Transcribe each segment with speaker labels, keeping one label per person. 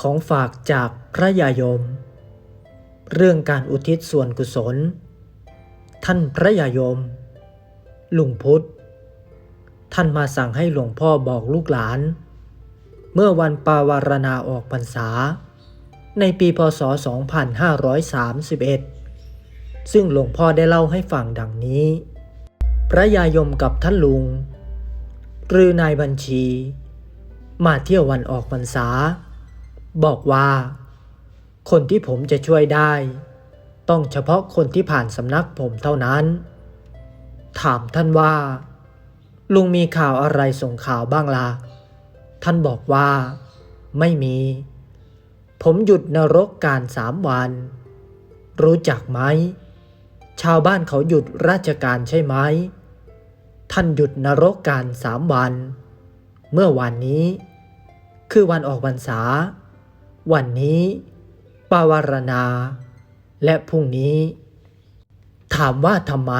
Speaker 1: ของฝากจากพระยายม เรื่องการอุทิศส่วนกุศล ท่านพระยายม ลุงพุทธ ท่านมาสั่งให้หลวงพ่อบอกลูกหลาน เมื่อวันปาวารณาออกพรรษา ในปีพศ 2531 ซึ่งหลวงพ่อได้เล่าให้ฟังดังนี้ พระยายมกับท่านลุง หรือนายบัญชี มาเที่ยววันออกพรรษา บอกว่า คนที่ผมจะช่วยได้ ต้องเฉพาะคนที่ผ่านสำนักผมเท่านั้น ถามท่านว่า ลุงมีข่าวอะไรส่งข่าวบ้างละ่ะ ท่านบอกว่า ไม่มี ผมหยุดนรกการสามวัน รู้จักไหม ชาวบ้านเขาหยุดราชการใช่ไหม ท่านหยุดนรกการสามวัน เมื่อวันนี้ คือวันออกพรรษา วันนี้ปาวารณา และพรุ่งนี้ ถามว่าทำไม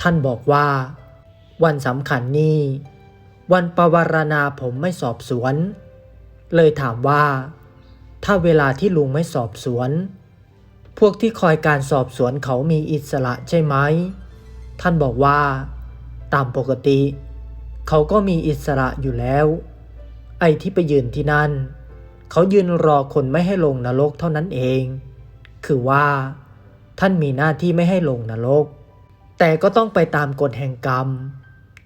Speaker 1: ท่านบอกว่า วันสำคัญนี้วันปวารณาผมไม่สอบสวน เลยถามว่า ถ้าเวลาที่ลุงไม่สอบสวน พวกที่คอยการสอบสวนเขามีอิสระใช่ไหม ท่านบอกว่า ตามปกติ เขาก็มีอิสระอยู่แล้ว ไอ้ที่ไปยืนที่นั่น เขายืนรอคนไม่ให้ลงนรกเท่านั้นเอง คือว่า ท่านมีหน้าที่ไม่ให้ลงนรก แต่ก็ต้องไปตามกฎแห่งกรรม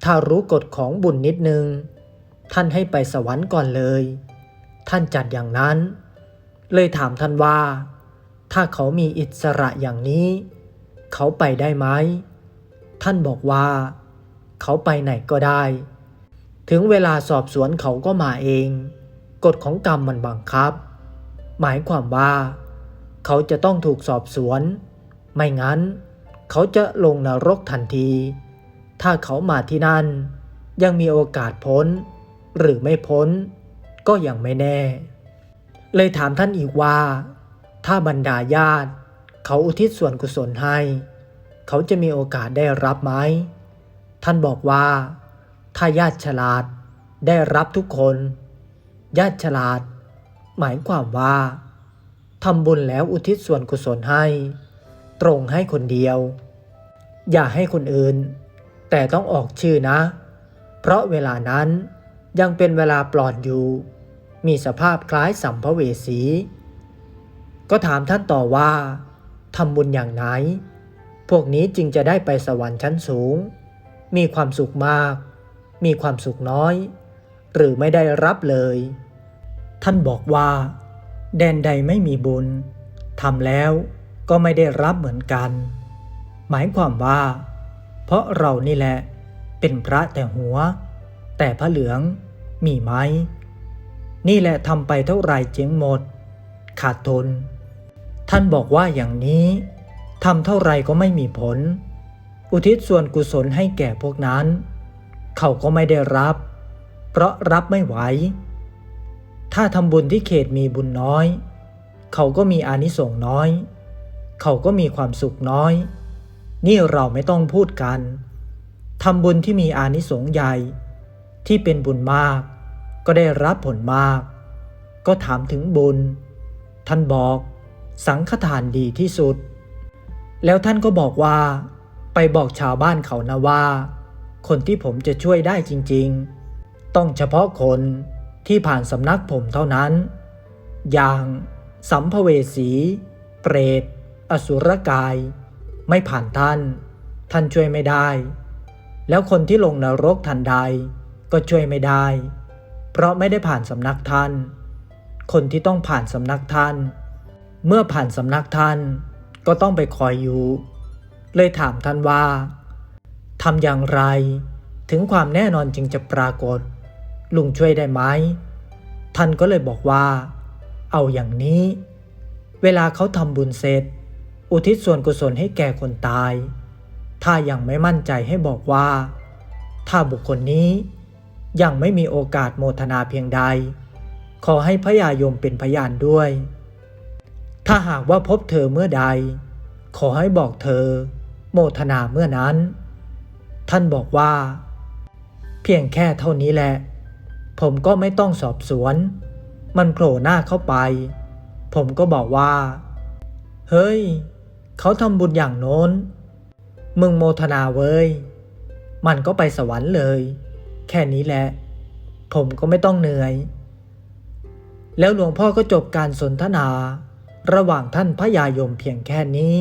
Speaker 1: ถ้ารู้กฎของบุญนิดนึง ท่านให้ไปสวรรค์ก่อนเลย ท่านจัดอย่างนั้น เลยถามท่านว่า ถ้าเขามีอิสระอย่างนี้ เขาไปได้ไหม ท่านบอกว่า เขาไปไหนก็ได้ ถึงเวลาสอบสวนเขาก็มาเอง กฎของกรรมมันบังคับ หมายความว่า เขาจะต้องถูกสอบสวน ไม่งั้น เขาจะลงนรกทันที ถ้าเขามาที่นั่น ยังมีโอกาสพ้น หรือไม่พ้น ก็ยังไม่แน่ เลยถามท่านอีกว่า ถ้าบรรดาญาติ เขาอุทิศส่วนกุศลให้ เขาจะมีโอกาสได้รับไหมท่านบอกว่า ถ้าญาติฉลาดได้รับทุกคน ญาติฉลาด หมายความว่าทำบุญแล้วอุทิศส่วนกุศลให้ ตรงให้คนเดียว อย่าให้คนอื่น แต่ต้องออกชื่อนะ เพราะเวลานั้นยังเป็นเวลาปลอดอยู่ มีสภาพคล้ายสัมภเวสี ก็ถามท่านต่อว่าทำบุญอย่างไหน พวกนี้จึงจะได้ไปสวรรค์ชั้นสูง มีความสุขมาก มีความสุขน้อย หรือไม่ได้รับเลย ท่านบอกว่า แดนใดไม่มีบุญทำแล้วก็ไม่ได้รับเหมือนกัน หมายความว่า เพราะเรานี่แหละ เป็นพระแต่หัว แต่พระเหลืองมีไหมนี่แหละทำไปเท่าไหร่เจ๊งหมด ขาดทุน ท่านบอกว่าอย่างนี้ทำเท่าไหร่ก็ไม่มีผล อุทิศส่วนกุศลให้แก่พวกนั้น เขาก็ไม่ได้รับ เพราะรับไม่ไหว ถ้าทำบุญที่เขตมีบุญน้อย เขาก็มีอานิสงส์น้อย เขาก็มีความสุขน้อย นี่เราไม่ต้องพูดกันทำบุญที่มีอานิสงส์ใหญ่ ที่เป็นบุญมาก ก็ได้รับผลมาก ก็ถามถึงบุญ ท่านบอกสังฆทานดีที่สุด แล้วท่านก็บอกว่า ไปบอกชาวบ้านเขานะว่า คนที่ผมจะช่วยได้จริง ๆ ต้องเฉพาะคนที่ผ่านสำนักผมเท่านั้น อย่างสัมภเวสี เปรต อสุรกาย ไม่ผ่านท่าน ท่านช่วยไม่ได้ แล้วคนที่ลงนรกทันใดก็ช่วยไม่ได้ เพราะไม่ได้ผ่านสำนักท่าน คนที่ต้องผ่านสำนักท่าน เมื่อผ่านสำนักท่านก็ต้องไปคอยอยู่ เลยถามท่านว่าทำอย่างไรถึงความแน่นอนจึงจะปรากฏ ลุงช่วยได้ไหม ท่านก็เลยบอกว่า เอาอย่างนี้ เวลาเขาทำบุญเสร็จ อุทิศส่วนกุศลให้แก่คนตาย ถ้ายังไม่มั่นใจให้บอกว่า ถ้าบุคคลนี้ยังไม่มีโอกาสโมทนาเพียงใด ขอให้พยายมเป็นพยานด้วย ถ้าหากว่าพบเธอเมื่อใด ขอให้บอกเธอ โมทนาเมื่อนั้น ท่านบอกว่า เพียงแค่เท่านี้แหละ ผมก็ไม่ต้องสอบสวน มันโผล่หน้าเข้าไป ผมก็บอกว่า เฮ้ย เขาทำบุญอย่างโน้น มึงโมทนาเว้ย มันก็ไปสวรรค์เลย แค่นี้แหละ ผมก็ไม่ต้องเหนื่อย แล้วหลวงพ่อก็จบการสนทนา ระหว่างท่านพระยายมเพียงแค่นี้